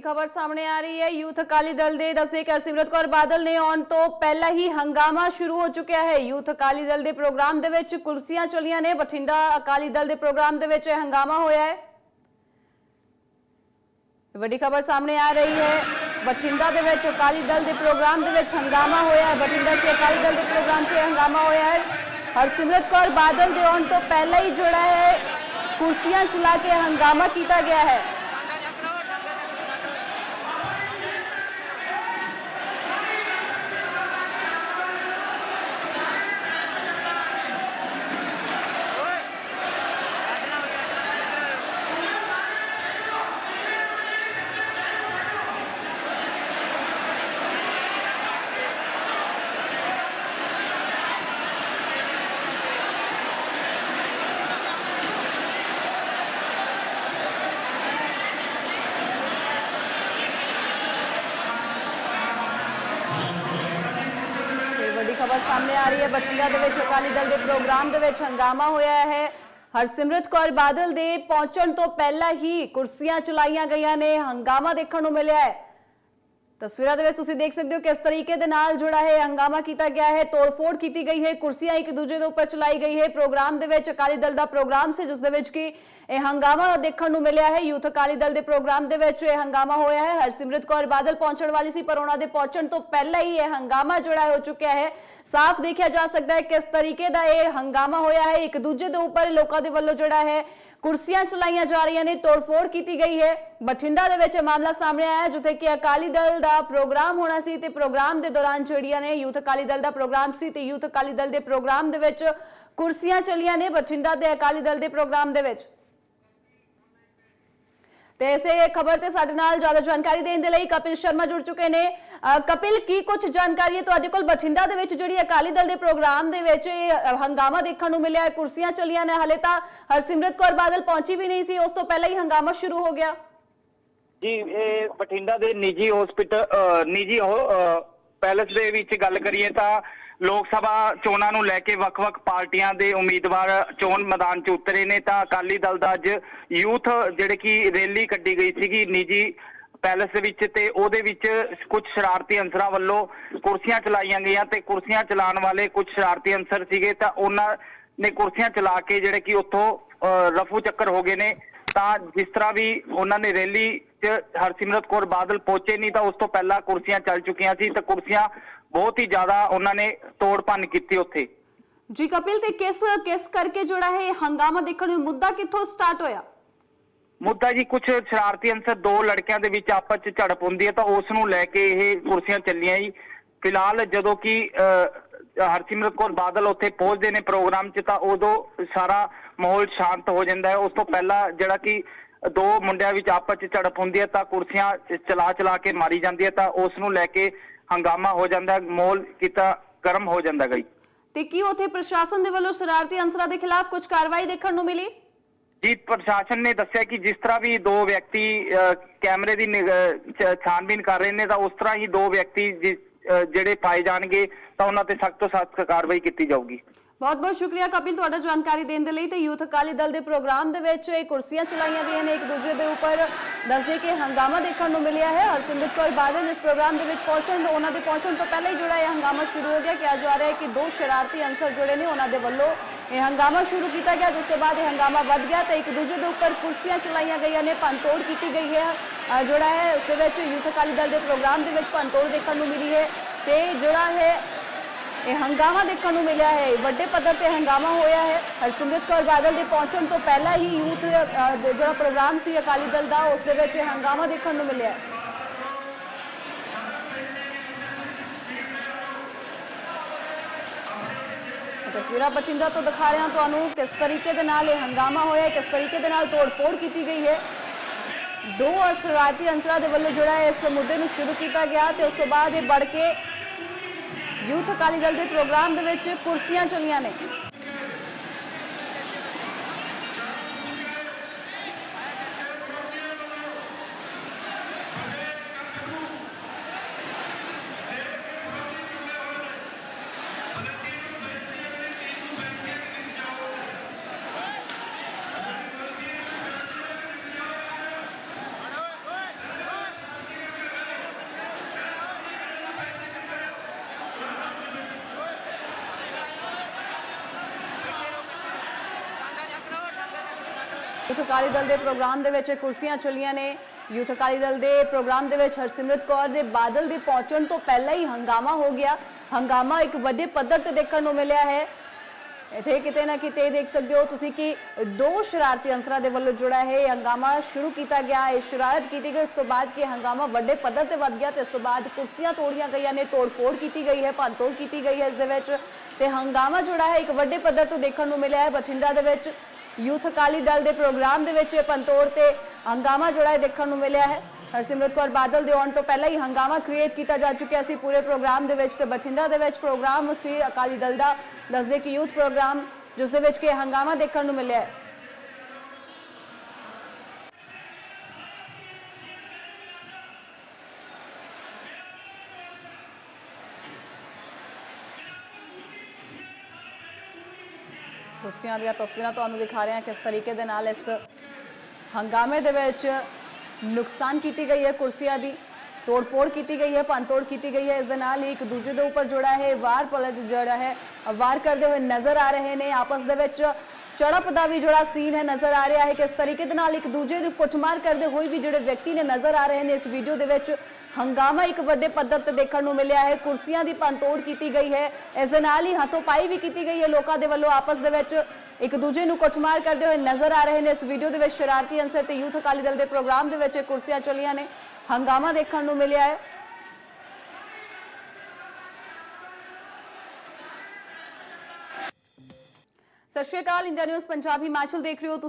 ਖਬਰ ਸਾਹਮਣੇ ਆ ਰਹੀ ਹੈ। ਯੂਥ ਅਕਾਲੀ ਦਲ ਦੇ ਦੱਸਦੇ ਕਿ ਸਿਮਰਤ ਕੌਰ ਬਾਦਲ ਨੇ ਆਉਣ ਤੋਂ ਪਹਿਲਾਂ ਹੀ ਹੰਗਾਮਾ ਸ਼ੁਰੂ ਹੋ ਚੁੱਕਿਆ ਹੈ। ਯੂਥ ਅਕਾਲੀ ਦਲ ਦੇ ਪ੍ਰੋਗਰਾਮ ਦੇ ਵਿੱਚ ਕੁਰਸੀਆਂ ਚਲੀਆਂ ਨੇ। ਬਠਿੰਡਾ ਅਕਾਲੀ ਦਲ ਦੇ ਪ੍ਰੋਗਰਾਮ ਦੇ ਵਿੱਚ ਹੰਗਾਮਾ ਹੋਇਆ ਹੈ। ਵੱਡੀ ਖਬਰ ਸਾਹਮਣੇ ਆ ਰਹੀ ਹੈ। ਬਠਿੰਡਾ ਦੇ ਵਿੱਚ ਅਕਾਲੀ ਦਲ ਦੇ ਪ੍ਰੋਗਰਾਮ ਦੇ ਵਿੱਚ ਹੰਗਾਮਾ ਹੋਇਆ ਹੈ। ਬਠਿੰਡਾ 'ਚ ਅਕਾਲੀ ਦਲ ਦੇ ਪ੍ਰੋਗਰਾਮ 'ਚ ਇਹ ਹੰਗਾਮਾ ਹੋਇਆ ਹੈ। ਹਰਸਿਮਰਤ ਕੌਰ ਬਾਦਲ ਦੇ ਆਉਣ ਤੋਂ ਪਹਿਲਾਂ ਹੀ ਜਿਹੜਾ ਹੈ, ਕੁਰਸੀਆਂ ਚੁਲਾ ਕੇ ਹੰਗਾਮਾ ਕੀਤਾ ਗਿਆ ਹੈ ਤੇ ਵੱਡੀ ਖਬਰ ਸਾਹਮਣੇ ਆ ਰਹੀ ਹੈ। ਬਠਿੰਡਾ ਦੇ ਵਿੱਚ ਅਕਾਲੀ ਦਲ ਦੇ ਪ੍ਰੋਗਰਾਮ ਦੇ ਵਿੱਚ ਹੰਗਾਮਾ ਹੋਇਆ ਹੈ। ਹਰਸਿਮਰਤ ਕੌਰ ਬਾਦਲ ਦੇ ਪਹੁੰਚਣ ਤੋਂ ਪਹਿਲਾਂ ਹੀ ਕੁਰਸੀਆਂ ਚਲਾਈਆਂ ਗਈਆਂ ਨੇ। ਹੰਗਾਮਾ ਦੇਖਣ ਨੂੰ ਮਿਲਿਆ ਹੈ। ਤਸਵੀਰਾਂ ਦੇ ਵਿੱਚ ਤੁਸੀਂ ਦੇਖ ਸਕਦੇ ਹੋ ਕਿਸ ਤਰੀਕੇ ਦੇ ਨਾਲ ਜਿਹੜਾ ਹੈ ਹੰਗਾਮਾ ਕੀਤਾ ਗਿਆ ਹੈ, ਤੋੜਫੋੜ ਕੀਤੀ ਗਈ ਹੈ, ਕੁਰਸੀਆਂ ਇੱਕ ਦੂਜੇ ਦੇ ਉੱਪਰ ਚਲਾਈ ਗਈ ਹੈ। ਪ੍ਰੋਗਰਾਮ ਦੇ ਵਿੱਚ ਅਕਾਲੀ ਦਲ ਦਾ ਪ੍ਰੋਗਰਾਮ ਸੀ, ਜਿਸ ਦੇ ਵਿੱਚ ਕਿ ਇਹ ਹੰਗਾਮਾ ਦੇਖਣ ਨੂੰ ਮਿਲਿਆ ਹੈ। ਯੂਥ ਅਕਾਲੀ ਦਲ ਦੇ ਪ੍ਰੋਗਰਾਮ ਦੇ ਵਿੱਚ ਇਹ ਹੰਗਾਮਾ ਹੋਇਆ ਹੈ। ਹਰਸਿਮਰਤ ਕੌਰ ਬਾਦਲ ਪਹੁੰਚਣ ਵਾਲੀ ਸੀ, ਪਰ ਉਹਨਾਂ ਦੇ ਪਹੁੰਚਣ ਤੋਂ ਪਹਿਲਾਂ ਹੀ ਇਹ ਹੰਗਾਮਾ ਜਿਹੜਾ ਹੋ ਚੁੱਕਿਆ ਹੈ। ਸਾਫ਼ ਦੇਖਿਆ ਜਾ ਸਕਦਾ ਹੈ ਕਿਸ ਤਰੀਕੇ ਦਾ ਇਹ ਹੰਗਾਮਾ ਹੋਇਆ ਹੈ। ਇੱਕ ਦੂਜੇ ਦੇ ਉੱਪਰ ਲੋਕਾਂ ਦੇ ਵੱਲੋਂ ਜਿਹੜਾ ਹੈ ਕੁਰਸੀਆਂ ਚਲਾਈਆਂ ਜਾ ਰਹੀਆਂ ਨੇ, ਤੋੜਫੋੜ ਕੀਤੀ ਗਈ ਹੈ। ਬਠਿੰਡਾ ਦੇ ਵਿੱਚ ਇਹ ਮਾਮਲਾ ਸਾਹਮਣੇ ਆਇਆ ਜਿੱਥੇ ਕਿ ਅਕਾਲੀ ਦਲ ਦਾ ਪ੍ਰੋਗਰਾਮ ਹੋਣਾ ਸੀ ਤੇ ਪ੍ਰੋਗਰਾਮ ਦੇ ਦੌਰਾਨ ਜਿਹੜੀਆਂ ਨੇ ਯੂਥ ਅਕਾਲੀ ਦਲ ਦਾ ਪ੍ਰੋਗਰਾਮ ਸੀ ਤੇ ਯੂਥ ਅਕਾਲੀ ਦਲ ਦੇ ਪ੍ਰੋਗਰਾਮ ਦੇ ਵਿੱਚ ਕੁਰਸੀਆਂ ਚਲੀਆਂ ਨੇ ਬਠਿੰਡਾ ਦੇ ਅਕਾਲੀ ਦਲ ਦੇ ਪ੍ਰੋਗਰਾਮ ਦੇ ਵਿੱਚ। ਤੇ ਇਸੇ ਖਬਰ ਤੇ ਸਾਡੇ ਨਾਲ ਜ਼ਿਆਦਾ ਜਾਣਕਾਰੀ ਦੇਣ ਦੇ ਲਈ ਕਪਿਲ ਸ਼ਰਮਾ ਜੁੜ ਚੁੱਕੇ ਨੇ। ਕਪਿਲ, ਕੀ ਕੁਝ ਜਾਣਕਾਰੀ ਹੈ ਤੁਹਾਡੇ ਕੋਲ? ਬਠਿੰਡਾ ਦੇ ਵਿੱਚ ਜਿਹੜੀ ਅਕਾਲੀ ਦਲ ਦੇ ਪ੍ਰੋਗਰਾਮ ਦੇ ਵਿੱਚ ਇਹ ਹੰਗਾਮਾ ਦੇਖਣ ਨੂੰ ਮਿਲਿਆ ਹੈ। ਕੁਰਸੀਆਂ ਚਲੀਆਂ ਨੇ, ਹਲੇ ਤਾਂ ਹਰਸਿਮਰਤ ਕੌਰ ਬਾਦਲ ਪਹੁੰਚੀ ਵੀ ਨਹੀਂ ਸੀ। ਉਸ ਤੋਂ ਪਹਿਲਾਂ ਹੀ ਹੰਗਾਮਾ ਸ਼ੁਰੂ ਹੋ ਗਿਆ। ਜੀ, ਇਹ ਬਠਿੰਡਾ ਦੇ ਨਿੱਜੀ ਹਸਪੀਟਲ ਨਿੱਜੀ ਪੈਲਸ ਦੇ ਵਿੱਚ ਗੱਲ ਕਰੀਏ ਤਾਂ ਲੋਕ ਸਭਾ ਚੋਣਾਂ ਨੂੰ ਲੈ ਕੇ ਵੱਖ-ਵੱਖ ਪਾਰਟੀਆਂ ਦੇ ਉਮੀਦਵਾਰ ਚੋਣ ਮੈਦਾਨ 'ਚ ਉਤਰੇ ਨੇ। ਤਾਂ ਅਕਾਲੀ ਦਲ ਦਾ ਅੱਜ ਯੂਥ, ਜਿਹੜੇ ਕਿ ਰੈਲੀ ਕੱਢੀ ਗਈ ਸੀਗੀ, ਨਿੱਜੀ ਪੈਲਸ ਦੇ ਵਿੱਚ ਤੇ ਉਹਦੇ ਵਿੱਚ ਕੁਝ ਸ਼ਰਾਰਤੀ ਅੰਸਰਾਂ ਵੱਲੋਂ ਕੁਰਸੀਆਂ ਚਲਾਈਆਂ ਗਈਆਂ ਤੇ ਕੁਰਸੀਆਂ ਚਲਾਉਣ ਵਾਲੇ ਕੁਝ ਸ਼ਰਾਰਤੀ ਅੰਸਰ ਸੀਗੇ ਤਾਂ ਉਹਨਾਂ ਨੇ ਕੁਰਸੀਆਂ ਚਲਾ ਕੇ ਜਿਹੜੇ ਕਿ ਉੱਥੋਂ ਰਫੂ ਚੱਕਰ ਹੋ ਗਏ ਨੇ। ਤਾਂ ਜਿਸ ਤਰ੍ਹਾਂ ਵੀ ਉਹਨਾਂ ਨੇ ਰੈਲੀ 'ਚ ਹਰਸਿਮਰਤ ਕੌਰ ਬਾਦਲ ਪਹੁੰਚੇ ਨਹੀਂ ਤਾਂ ਉਸ ਤੋਂ ਪਹਿਲਾਂ ਕੁਰਸੀਆਂ ਚੱਲ ਚੁੱਕੀਆਂ ਸੀ ਤਾਂ ਕੁਰਸੀਆਂ ਬਹੁਤ ਹੀ ਜ਼ਿਆਦਾ ਉਹਨਾਂ ਨੇ ਤੋੜ ਭੰਨ ਕੀਤੀ ਉੱਥੇ। ਜੀ ਕਪਿਲ, ਤੇ ਕਿਸ ਕਿਸ ਕਰਕੇ ਜਿਹੜਾ ਹੈ ਇਹ ਹੰਗਾਮਾ ਦੇਖਣ ਨੂੰ ਮੁੱਦਾ ਕਿੱਥੋਂ ਸਟਾਰਟ ਹੋਇਆ? ਮੁੱਦਾ ਜੀ ਕੁਝ ਸ਼ਰਾਰਤੀ ਅੰਸਰ ਦੋ ਲੜਕਿਆਂ ਦੇ ਵਿੱਚ ਆਪਸ 'ਚ ਝੜਪ ਹੁੰਦੀ ਹੈ ਤਾਂ ਉਸ ਨੂੰ ਲੈ ਕੇ ਇਹ ਕੁਰਸੀਆਂ ਚੱਲੀਆਂ ਜੀ। ਫਿਲਹਾਲ ਜਦੋਂ ਕਿ ਹਰਸਿਮਰਤ ਕੌਰ ਬਾਦਲ ਉੱਥੇ ਪਹੁੰਚਦੇ ਨੇ ਪ੍ਰੋਗਰਾਮ 'ਚ ਤਾਂ ਉਦੋਂ ਸਾਰਾ ਮਾਹੌਲ ਸ਼ਾਂਤ ਹੋ ਜਾਂਦਾ ਹੈ। ਉਸ ਤੋਂ ਪਹਿਲਾਂ ਜਿਹੜਾ ਕਿ ਦੋ ਮੁੰਡਿਆਂ ਵਿੱਚ ਆਪਸ 'ਚ ਝੜਪ ਹੁੰਦੀ ਹੈ ਤਾਂ ਕੁਰਸੀਆਂ ਚਲਾ ਚਲਾ ਕੇ ਮਾਰੀ ਜਾਂਦੀ ਹੈ ਤਾਂ ਉਸ ਨੂੰ ਲੈ ਕੇ ਹੰਗਾਮਾ ਹੋ ਜਾਂਦਾ ਹੈ, ਮਾਹੌਲ ਕਿਤਾ ਗਰਮ ਹੋ ਜਾਂਦਾ ਗਈ। ਤੇ ਕੀ ਉਥੇ ਪ੍ਰਸ਼ਾਸਨ ਦੇ ਵੱਲੋਂ ਸ਼ਰਾਰਤੀ ਅੰਸਰਾਂ ਦੇ ਖਿਲਾਫ ਕੁਝ ਕਾਰਵਾਈ ਦੇਖਣ ਨੂੰ ਮਿਲੀ? ਜੀ ਪ੍ਰਸ਼ਾਸਨ ਨੇ ਦੱਸਿਆ ਕਿ ਜਿਸ ਤਰ੍ਹਾਂ ਵੀ ਦੋ ਵਿਅਕਤੀ ਅਹ, ਕੈਮਰੇ ਦੀ ਨਿਗ- ਛਾਨਬੀਨ ਕਰ ਰਹੇ ਨੇ ਤਾਂ ਉਸ ਤਰ੍ਹਾਂ ਹੀ ਦੋ ਵਿਅਕਤੀ ਜਿ- ਜਿਹੜੇ ਪਾਏ ਜਾਣਗੇ ਤਾਂ ਉਹਨਾਂ ਤੇ ਸਖਤ ਤੋਂ ਸਖਤ ਕਾਰਵਾਈ ਕੀਤੀ ਜਾਊਗੀ। ਬਹੁਤ ਬਹੁਤ ਸ਼ੁਕਰੀਆ ਕਪਿਲ ਤੁਹਾਡਾ ਜਾਣਕਾਰੀ ਦੇਣ ਦੇ ਲਈ ਤੇ ਯੂਥ ਅਕਾਲੀ ਦਲ ਦੇ ਪ੍ਰੋਗਰਾਮ ਦੇ ਵਿੱਚ ਇਹ ਕੁਰਸੀਆਂ ਚਲਾਈਆਂ ਗਈਆਂ ਨੇ ਇੱਕ ਦੂਜੇ ਦੇ ਉੱਪਰ। ਦੱਸਦੇ ਕਿ ਹੰਗਾਮਾ ਦੇਖਣ ਨੂੰ ਮਿਲਿਆ ਹੈ। ਹਰਸਿਮਰਤ ਕੌਰ ਬਾਦਲ ਇਸ ਪ੍ਰੋਗਰਾਮ ਦੇ ਵਿੱਚ ਪਹੁੰਚਣ ਉਹਨਾਂ ਦੇ ਪਹੁੰਚਣ ਤੋਂ ਪਹਿਲਾਂ ਹੀ ਜਿਹੜਾ ਇਹ ਹੰਗਾਮਾ ਸ਼ੁਰੂ ਹੋ ਗਿਆ। ਕਿਹਾ ਜਾ ਰਿਹਾ ਹੈ ਕਿ ਦੋ ਸ਼ਰਾਰਤੀ ਅੰਸਰ ਜਿਹੜੇ ਨੇ ਉਹਨਾਂ ਦੇ ਵੱਲੋਂ ਇਹ ਹੰਗਾਮਾ ਸ਼ੁਰੂ ਕੀਤਾ ਗਿਆ, ਜਿਸ ਤੋਂ ਬਾਅਦ ਇਹ ਹੰਗਾਮਾ ਵੱਧ ਗਿਆ ਤੇ ਇੱਕ ਦੂਜੇ ਦੇ ਉੱਪਰ ਕੁਰਸੀਆਂ ਚਲਾਈਆਂ ਗਈਆਂ ਨੇ। ਭੰਨਤੋੜ ਕੀਤੀ ਗਈ ਹੈ। ਜਿਹੜਾ ਹੈ, ਉਸ ਦੇ ਵਿੱਚ ਯੂਥ ਅਕਾਲੀ ਦਲ ਦੇ ਪ੍ਰੋਗਰਾਮ ਦੇ ਵਿੱਚ ਭੰਨਤੋੜ ਦੇਖਣ ਨੂੰ ਮਿਲੀ ਹੈ ਤੇ ਜਿਹੜਾ ਹੈ ਇਹ ਹੰਗਾਮਾ ਦੇਖਣ ਨੂੰ ਮਿਲਿਆ ਹੈ। ਵੱਡੇ ਪੱਧਰ ਤੇ ਹੰਗਾਮਾ ਹੋਇਆ ਹੈ। ਹਰਸਿਮਰਤ ਕੌਰ ਬਾਦਲ ਦੇ ਪਹੁੰਚਣ ਤੋਂ ਪਹਿਲਾਂ ਹੀ ਯੂਥ ਜਿਹੜਾ ਪ੍ਰੋਗਰਾਮ ਸੀ ਅਕਾਲੀ ਦਲ ਦਾ, ਉਸ ਦੇ ਵਿੱਚ ਇਹ ਹੰਗਾਮਾ ਦੇਖਣ ਨੂੰ ਮਿਲਿਆ ਹੈ। ਤਸਵੀਰਾਂ ਬਚਿੰਦਾ ਤੋਂ ਦਿਖਾ ਰਿਹਾ ਤੁਹਾਨੂੰ ਕਿਸ ਤਰੀਕੇ ਦੇ ਨਾਲ ਇਹ ਹੰਗਾਮਾ ਹੋਇਆ ਕਿਸ ਤਰੀਕੇ ਦੇ ਨਾਲ ਤੋੜਫੋੜ ਕੀਤੀ ਗਈ ਹੈ। ਦੋ ਅਸਰਾਤੀ ਅੰਸਰਾਂ ਦੇ ਵੱਲੋਂ ਜਿਹੜਾ ਇਸ ਮੁੱਦੇ ਨੂੰ ਸ਼ੁਰੂ ਕੀਤਾ ਗਿਆ ਤੇ ਉਸ ਤੋਂ ਬਾਅਦ ਇਹ ਬੜ ਕੇ ਯੂਥ ਅਕਾਲੀ ਦਲ ਦੇ ਪ੍ਰੋਗਰਾਮ ਦੇ ਵਿੱਚ ਕੁਰਸੀਆਂ ਚਲੀਆਂ ਨੇ। ਯੂਥ ਅਕਾਲੀ ਦਲ ਦੇ ਪ੍ਰੋਗਰਾਮ ਦੇ ਵਿੱਚ ਕੁਰਸੀਆਂ ਚੱਲੀਆਂ ਨੇ। ਯੂਥ ਅਕਾਲੀ ਦਲ ਦੇ ਪ੍ਰੋਗਰਾਮ ਦੇ ਵਿੱਚ ਹਰਸਿਮਰਤ ਕੌਰ ਦੇ ਬਾਦਲ ਦੇ ਪਹੁੰਚਣ ਤੋਂ ਪਹਿਲਾਂ ਹੀ ਹੰਗਾਮਾ ਹੋ ਗਿਆ। ਹੰਗਾਮਾ ਇੱਕ ਵੱਡੇ ਪੱਧਰ ਤੇ ਦੇਖਣ ਨੂੰ ਮਿਲਿਆ ਹੈ। ਇੱਥੇ ਕਿਤੇ ਨਾ ਕਿਤੇ ਦੇਖ ਸਕਦੇ ਹੋ ਤੁਸੀਂ ਕਿ ਦੋ ਸ਼ਰਾਰਤੀ ਅੰਸਰਾਂ ਦੇ ਵੱਲੋਂ ਜੁੜਾ ਹੈ। ਇਹ ਹੰਗਾਮਾ ਸ਼ੁਰੂ ਕੀਤਾ ਗਿਆ, ਇਹ ਸ਼ਰਾਰਤ ਕੀਤੀ ਗਈ। ਉਸ ਤੋਂ ਬਾਅਦ ਕਿ ਹੰਗਾਮਾ ਵੱਡੇ ਪੱਧਰ ਤੇ ਵੱਧ ਗਿਆ ਤੇ ਇਸ ਤੋਂ ਬਾਅਦ ਕੁਰਸੀਆਂ ਤੋੜੀਆਂ ਗਈਆਂ ਨੇ, ਤੋੜਫੋੜ ਕੀਤੀ ਗਈ ਹੈ, ਭੰਨਤੋੜ ਕੀਤੀ ਗਈ ਹੈ ਇਸ ਦੇ ਵਿੱਚ। ਤੇ ਹੰਗਾਮਾ ਜੁੜਾ ਹੈ ਇੱਕ ਵੱਡੇ ਪੱਧਰ ਤੋਂ ਦੇਖਣ ਨੂੰ ਮਿਲਿਆ ਹੈ ਬਠਿੰਡਾ ਦੇ ਵਿੱਚ। ਯੂਥ ਅਕਾਲੀ ਦਲ ਦੇ ਪ੍ਰੋਗਰਾਮ ਦੇ ਵਿੱਚ ਇਹ ਤੇ ਹੰਗਾਮਾ ਜਿਹੜਾ ਹੈ ਦੇਖਣ ਨੂੰ ਮਿਲਿਆ ਹੈ। ਹਰਸਿਮਰਤ ਕੌਰ ਬਾਦਲ ਦੇ ਆਉਣ ਤੋਂ ਪਹਿਲਾਂ ਹੀ ਹੰਗਾਮਾ ਕ੍ਰੀਏਟ ਕੀਤਾ ਜਾ ਚੁੱਕਿਆ ਸੀ ਪੂਰੇ ਪ੍ਰੋਗਰਾਮ ਦੇ ਵਿੱਚ ਤੇ ਬਠਿੰਡਾ ਦੇ ਵਿੱਚ ਪ੍ਰੋਗਰਾਮ ਸੀ ਅਕਾਲੀ ਦਲ ਦਾ। ਦੱਸਦੇ ਕਿ ਯੂਥ ਪ੍ਰੋਗਰਾਮ, ਜਿਸ ਦੇ ਵਿੱਚ ਕਿ ਹੰਗਾਮਾ ਦੇਖਣ ਨੂੰ ਮਿਲਿਆ ਹੈ। ਕੁਰਸੀਆਂ ਦੀਆਂ ਤਸਵੀਰਾਂ ਤੁਹਾਨੂੰ ਦਿਖਾ ਰਹੇ ਹਾਂ ਕਿਸ ਤਰੀਕੇ ਦੇ ਨਾਲ ਇਸ ਹੰਗਾਮੇ ਦੇ ਵਿੱਚ ਨੁਕਸਾਨ ਕੀਤੀ ਗਈ ਹੈ ਕੁਰਸੀਆਂ ਦੀ, ਤੋੜਫੋੜ ਕੀਤੀ ਗਈ ਹੈ, ਭੰਨਤੋੜ ਕੀਤੀ ਗਈ ਹੈ। ਇਸ ਦੇ ਨਾਲ ਹੀ ਇੱਕ ਦੂਜੇ ਦੇ ਉੱਪਰ ਜੁੜਾ ਹੈ, ਵਾਰ ਪਲਟ ਜਿਹੜਾ ਹੈ, ਵਾਰ ਕਰਦੇ ਹੋਏ ਨਜ਼ਰ ਆ ਰਹੇ ਨੇ। ਆਪਸ ਦੇ ਵਿੱਚ ਝੜਪ ਦਾ ਵੀ ਜਿਹੜਾ ਸੀਨ ਹੈ ਨਜ਼ਰ ਆ ਰਿਹਾ ਹੈ ਕਿਸ ਤਰੀਕੇ ਦੇ ਨਾਲ ਇੱਕ ਦੂਜੇ ਨੂੰ ਕੁੱਟਮਾਰ ਕਰਦੇ ਹੋਏ ਵੀ ਜਿਹੜੇ ਵਿਅਕਤੀ ਨੇ ਨਜ਼ਰ ਆ ਰਹੇ ਨੇ, ਇਸ ਵੀਡੀਓ ਦੇ ਵਿੱਚ ਹੰਗਾਮਾ ਇੱਕ ਵੱਡੇ ਪੱਧਰ ਤੇ ਦੇਖਣ ਨੂੰ ਮਿਲਿਆ ਹੈ। ਕੁਰਸੀਆਂ ਦੀ ਭੰਨਤੋੜ ਕੀਤੀ ਗਈ ਹੈ। ਇਸ ਦੇ ਨਾਲ ਹੀ ਹੱਥੋਂ-ਪਾਈ ਵੀ ਕੀਤੀ ਗਈ ਹੈ। ਲੋਕਾਂ ਦੇ ਵੱਲੋਂ ਆਪਸ ਦੇ ਵਿੱਚ ਇੱਕ ਦੂਜੇ ਨੂੰ ਕੁੱਟਮਾਰ ਕਰਦੇ ਹੋਏ ਨਜ਼ਰ ਆ ਰਹੇ ਨੇ। ਇਸ ਵੀਡੀਓ ਦੇ ਵਿੱਚ ਸ਼ਰਾਰਤੀ ਅੰਸਰ ਤੇ ਯੂਥ ਅਕਾਲੀ ਦਲ ਦੇ ਪ੍ਰੋਗਰਾਮ ਦੇ ਵਿੱਚ ਇਹ ਕੁਰਸੀਆਂ ਚੱਲੀਆਂ ਨੇ। ਹੰਗਾਮਾ ਦੇਖਣ ਨੂੰ ਮਿਲਿਆ ਹੈ। ਸਤਿ ਸ਼੍ਰੀ ਅਕਾਲ ਇੰਡੀਆ ਨਿਊਜ਼ ਪੰਜਾਬੀ ਹਿਮਾਚਲ ਦੇਖ ਰਹੇ ਹੋ। ਤੁਸੀਂ